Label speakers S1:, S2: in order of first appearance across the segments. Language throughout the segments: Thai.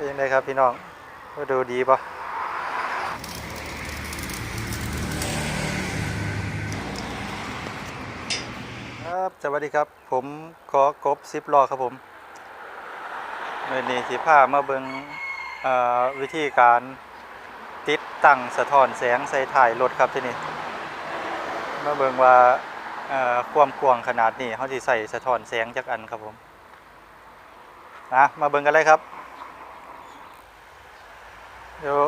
S1: เป็นยังไงครับพี่น้องก็ดูดีปะครับสวัสดีครับ ผมขอกบซิปล้อครับผมเมื่อนี้สิพามาเบิงวิธีการติดตั้งสะท้อนแสงใส่ถ่ายรถครับที่นี่มาเบิงว่าความกว้างขนาดนี้เขาจะใส่สะท้อนแสงจากอันครับผมนะมาเบิงกันเลยครับ เดี๋ยว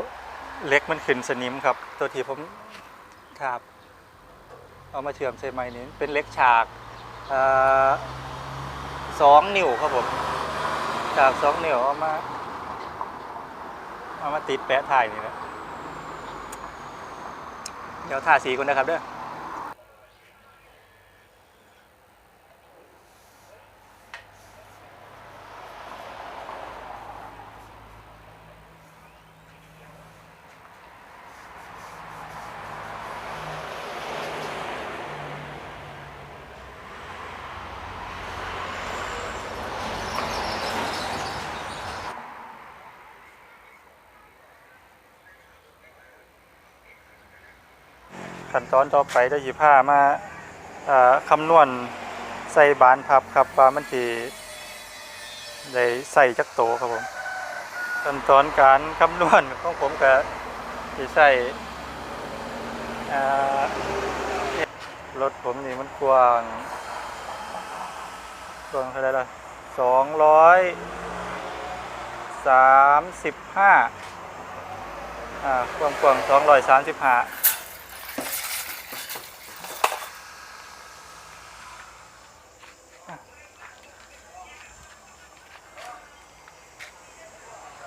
S1: เล็กมันขึ้นสนิมครับ ตัวที่ผมครับ เอามาเชื่อมใส่ไม้นี้เป็นเล็กฉากเอ่อสองนิ้วครับผมฉากสองนิ้วเอามาเอามาติดแปะถ่ายนี่นะเดี๋ยวทาสีก่อนนะครับเด้อ ขั้นตอนต่อไปได้หยีผ้ามาคำนวณใส่บานพับครับว่ามันทีได้ใส่จักโตครับผมขั้นตอนการคำนวณของผมก็ที่ใส่รถผมนี่มันกว้างกว้างเท่าไหรล่ะสองร้อยสามสิบห้าอ่าความกว้างสองร้อยสามสิบห้า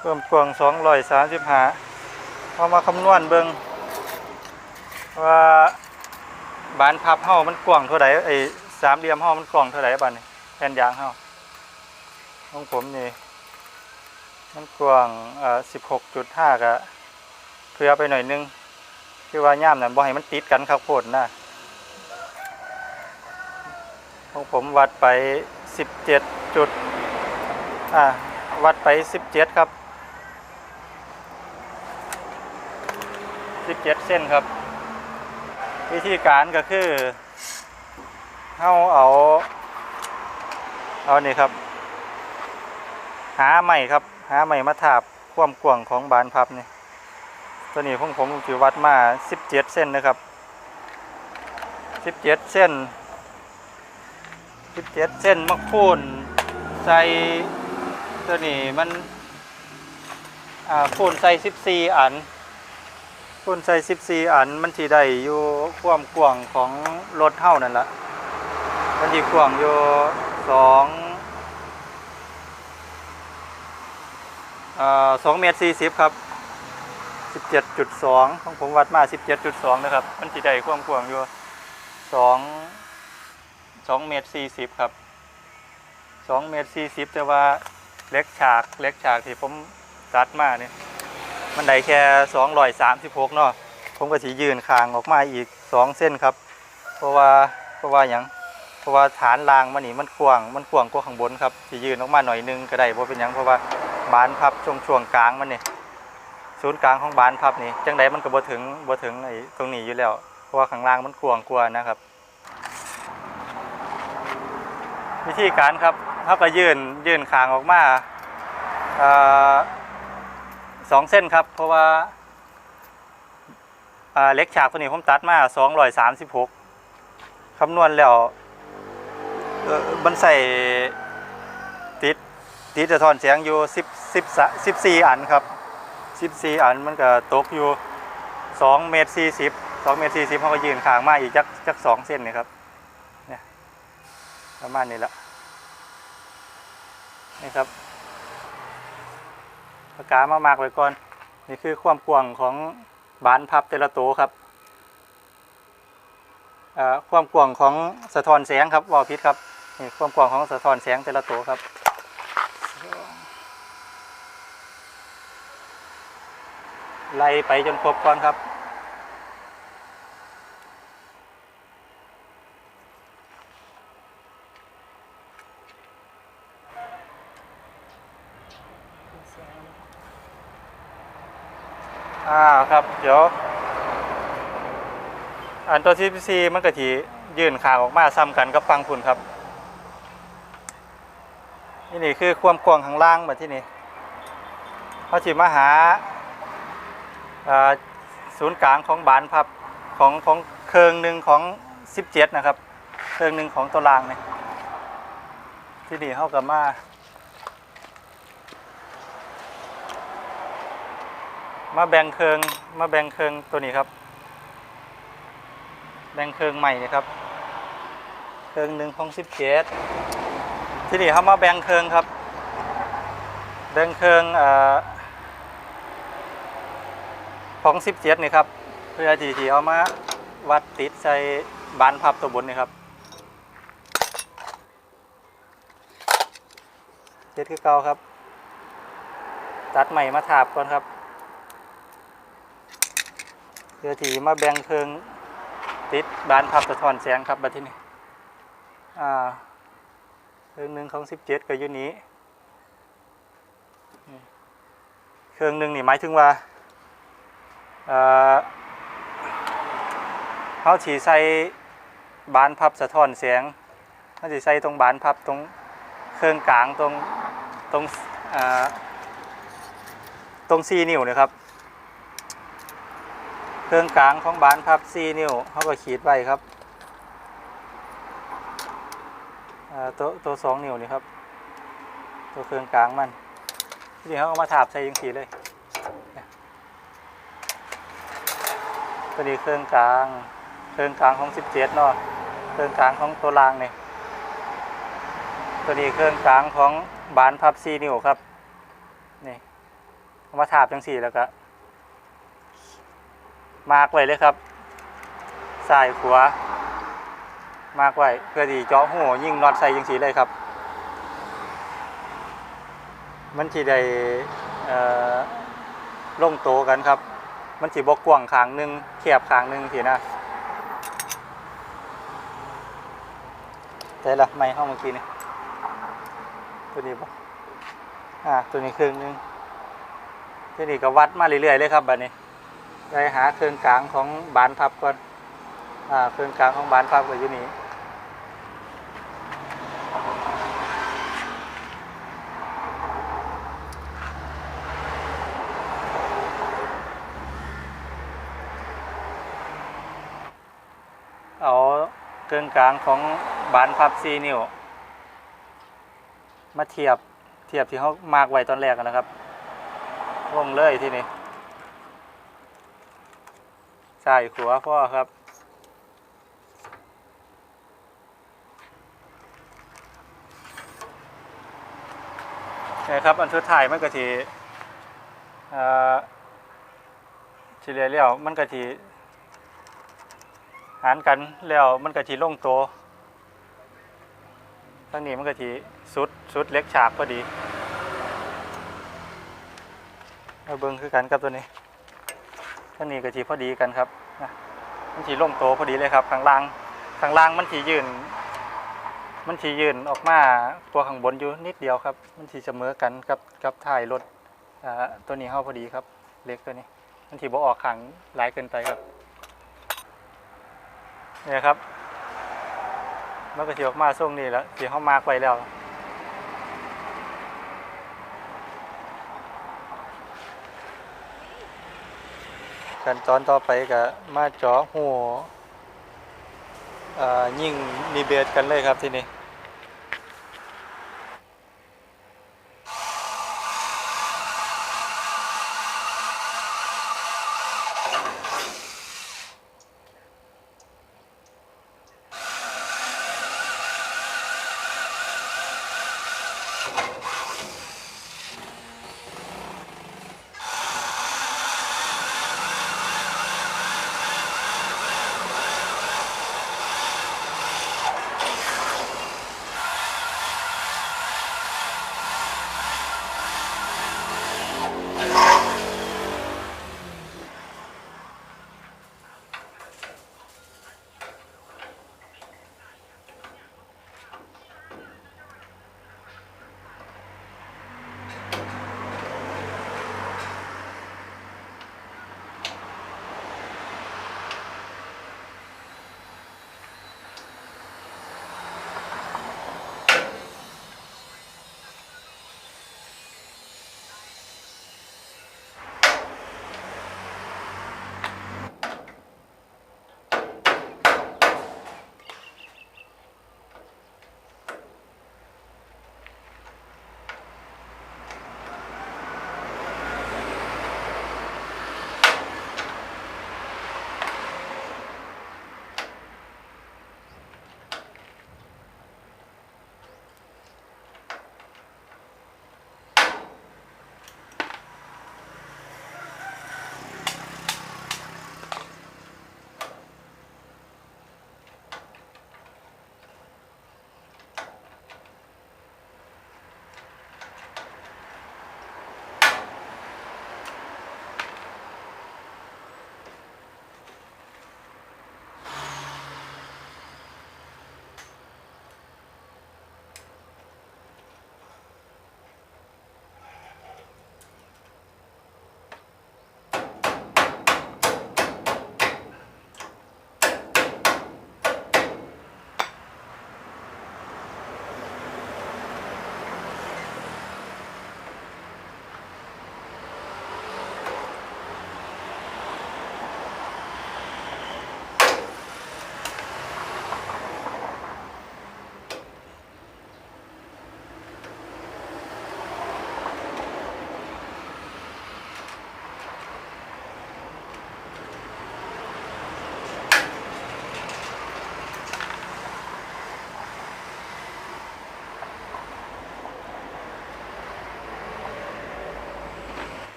S1: เพิ่มกวงสองร้อยสามสิบห้าเอามาคำนวณเบิงว่าบานพับเฮามันกว้างเท่าไหร่ไอ้สามเหลี่ยมเฮามันกว้างเท่าไหร่บ้านนี่แผ่นยางเฮาของผมนี่มันกว้างเอ่อสิบหกจุดห้ากะเพื่อไปหน่อยนึงคือว่าย่ามนั่นบ่ให้มันติดกันครับโคตรนะของผมวัดไปสิบเจ็ดจุดอ่าวัดไปสิบเจ็ดครับ 17 เส้นครับ วิธีการก็คือเอาเอา เอานี่ครับ หาใหม่ครับ หาใหม่มาถาบความกว้างของบานพับนี่ตัวนี้ผมผมถือวัดมา 17 เส้นนะครับ 17 เส้น 17 เส้นมะพูนใส่ตัวนี้มันอ่าพูนใส่ 14 อัน คนใส่ 14 อันมันที่ได้อยู่ความกว้างของรถเท่านั่นละมันที่กว้างอยู่สองอ่าสองเมตรสี่สิบครับสิบเจ็ดจุดสองของผมวัดมาสิบเจ็ดจุดสองนะครับ มันที่ได้ความกว้างอยู่สองสองเมตรสี่สิบครับสองเมตรสี่สิบแต่ว่าเล็กฉากเล็กฉากที่ผมตัดมาเนี่ย มันได้แค่236เนาะผมก็สิยืนคางออกมาอีก 2 เส้นครับ เพราะว่าเพราะว่าหยังเพราะว่าฐานรางมันนี่มันกว้างมันกว้างกว่าข้างบนครับสิยืนออกมาหน่อยนึงก็ได้บ่เป็นหยังเพราะว่าบานพับช่วงช่วงกลางมันนี่ศูนย์กลางของบานพับนี่จังไดมันก็บ่ถึงบ่ถึงไอ้ตรงนี้อยู่แล้วเพราะว่าข้างล่างมันกว้างกว่านะครับวิธีการครับเขาก็ยื่นยื่นคางออกมาอ่อ สองเส้นครับ เพราะว่าเล็กฉากตัวนี้ผมตัดมาสองร้อยสามสิบหกคำนวณแล้วมันใส่ติดติดจะทอนเสียงอยู่สิบสิบสิบสี่อันครับสิบสี่อันมันก็ตกอยู่สองเมตรสี่สิบสองเมตรสี่สิบเขาก็ยืนขางมาอีกจักจักสองเส้นนี่ครับเนี่ยประมาณนี้ละนี่ครับ ปากกามามากไว้ก่อน นี่คือความกว้างของบานพับแต่ละตัวครับอ่อความกว้างของสะท้อนแสงครับวอลพิษครับนี่ความกว้างของสะท้อนแสงแต่ละตัวครับไล่ไปจนครบก่อนครับ
S2: เสียง
S1: อ่าครับ เดี๋ยว อันตัวที่ซีมันก็ทียื่นขางออกมาซ้ำกันกับฟังคุณครับ นี่นี่คือความกว้างข้างล่างแบบที่นี่เขาจิมาหาศูนย์กลางของบานพับของของเคืองหนึ่งของ17นะครับเคืองหนึ่งของตัวรางเนี่ยที่นี่เขากับมา มาแบ่งเคืองมาแบ่งเคืองตัวนี้ครับ แบ่งเคืองใหม่นี่ครับเคืองหนึ่งของสิบเจ็ดที่นี่เขามาแบ่งเคืองครับ แบ่งเคืองเอ่อของสิบเจ็ดนี่ครับเพื่อที่ที่เอามาวัดติดใส่บานพับตัวบนนี่ครับเจ็ดคือเก่าครับ ตัดใหม่มาถาบก่อนครับ เพื่อที่มาแบ่งเพิงติดบานพับสะท้อนแสงครับบัดที่นี่อ่าเครื่องหนึ่งของสิบเจ็ดก็อยู่นี้เครื่องหนึ่งนี่หมายถึงว่าเขาฉีใส่บานพับสะท้อนแสงเขาฉีใส่ตรงบานพับตรงเครื่องกลางตรงตรงตรงซีนิ้วนะครับ เครื่องกลางของบานพับ4นิ้วเขาก็ขีดไว้ครับตัวตัวสองนิ้วนี่ครับ ตัวเครื่องกลางมันทีนี้เขาเอามาถาบใส่ยังสีเลยตัวนี้เครื่องกลาง เครื่องกลางของ 17เนาะเครื่องกลางของตัวรางนี่ตัวนี้เครื่องกลางของบานพับ4นิ้วครับนี่เอามาถาบจังสีแล้วก็ มาร์กไว้เลยครับซ้ายขวามาร์กไว้เพื่อที่เจาะหูยิ่งน็อตใส่ยังสีเลยครับ มันจีได้เอ่อลงโตกันครับ มันจีบกกว้างขางหนึงแคบขางหนึงทีนะแต่ละไม่ห้องเมื่อกี้นี่ตัวนี้ปะอ่าตัวนี้ครึ่งหนึงตัวนี้ก็วัดมาเรื่อยๆเลยครับแบัดนี้ ไปหาเครื่องกลางของบานพับก่อนอ่าเครื่องกลางของบานพับก็อยู่นี่เอาเครื่องกลางของบานพับซีนิ้วมาเทียบเทียบที่เขามากไว้ตอนแรกกันนะครับวงเลยที่นี่ ใส่ขัวพ่อครับนี่ครับ อันสุดท้ายมันก็ทีเอ่อทีเรียแล้วมันก็ทีหารกันแล้วมันก็ทีลงโตทั้งนี้มันก็ทีสุดสุดเล็กฉากพอดีมาเบิ้งคือกันกับตัวนี้ท่างนี้ก็ทีพอดีกันครับ นะมันทีล่งโตพอดีเลยครับข้างล่างข้างล่างมันทียืน มันทียืนออกมาตัวข้างบนอยู่นิดเดียวครับ มันทีเสมอกันกับกับท้ายรถตัวนี้เข้าพอดีครับ เล็กตัวนี้ มันทีบออกขังหลายเกินไปครับเนี่ยครับมันก็ทีออกมาช่วงนี้แล้วทีเข้ามากไว้แล้ว ขั้นตอนต่อไปก็มาเจาะหัวยิ่งนีเบตกันเลยครับทีนี้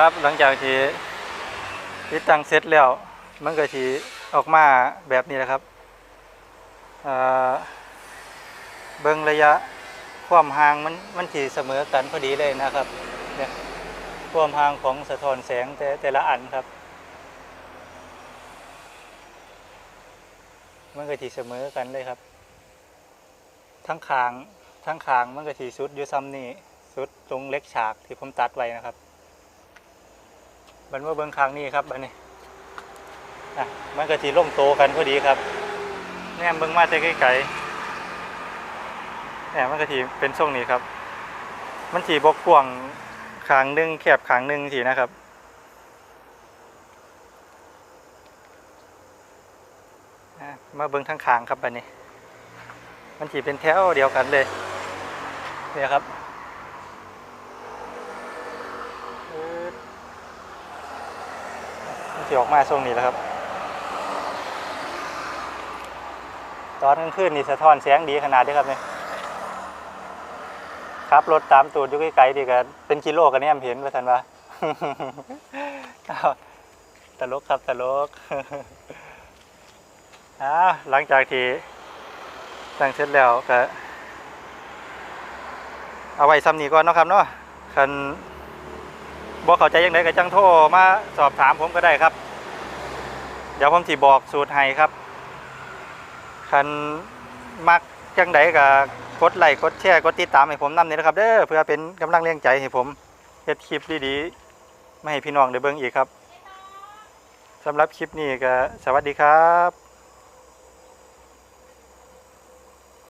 S1: ครับหลังจากที่ติดตั้งเสร็จแล้ว มันก็ทีออกมาแบบนี้แหละครับเบิ่งระยะความห่างมันมันทีเสมอกันพอดีเลยนะครับเนี่ยความห่างของสะท้อนแสงแต่แต่ละอันครับ มันก็ทีเสมอกันเลยครับ ทั้งคางทั้งคางมันก็ทีสุดอยู่ซ้ำนี่สุดตรงเล็กฉากที่ผมตัดไว้นะครับ บันว่าเบิ้งคางนี่ครับบันนี้อะมันก็ทีล่มโตกันพอดีครับแนมเบิ้งมาแต่ไกลๆเนี่ยมันก็ทีเป็นทรงนี้ครับ มันทีบกกวางขางหนึงแคบขางหนึงทีนะครับอะมาเบิ้งทั้งขางครับบันนี้ มันถีเป็นแถวเดียวกันเลยเนี่ยครับปึ๊ด มันจะออกมาทรงนี้แล้วครับ ตอนกลางคืนนี่สะท้อนแสงดีขนาดนี้ครับเนี่ยครับรถตามตูดอยู่ไกลๆดีกันเป็นกิโลกันเนี่ยเห็นว่าทันว่าอ้าวตลกครับตลกอ่าหลังจากที่ตั้งเสร็จแล้วก็เอาไว้ซ้ำนี้ก่อนเนาะครับเนาะคัน บอกเข้าใจยังไงก็จังโทรมาสอบถามผมก็ได้ครับ เดี๋ยวผมสิบอกสูตรให้ครับ คันมักจังไดก็กดไลค์กดแชร์กดติดตามให้ผมนำนี่นะครับ เด้อเพื่อเป็นกำลังแรงใจให้ผมเฮ็ดคลิปดีๆไม่ให้พี่น้องได้เบิ่งอีกครับสำหรับคลิปนี้ก็สวัสดีครับ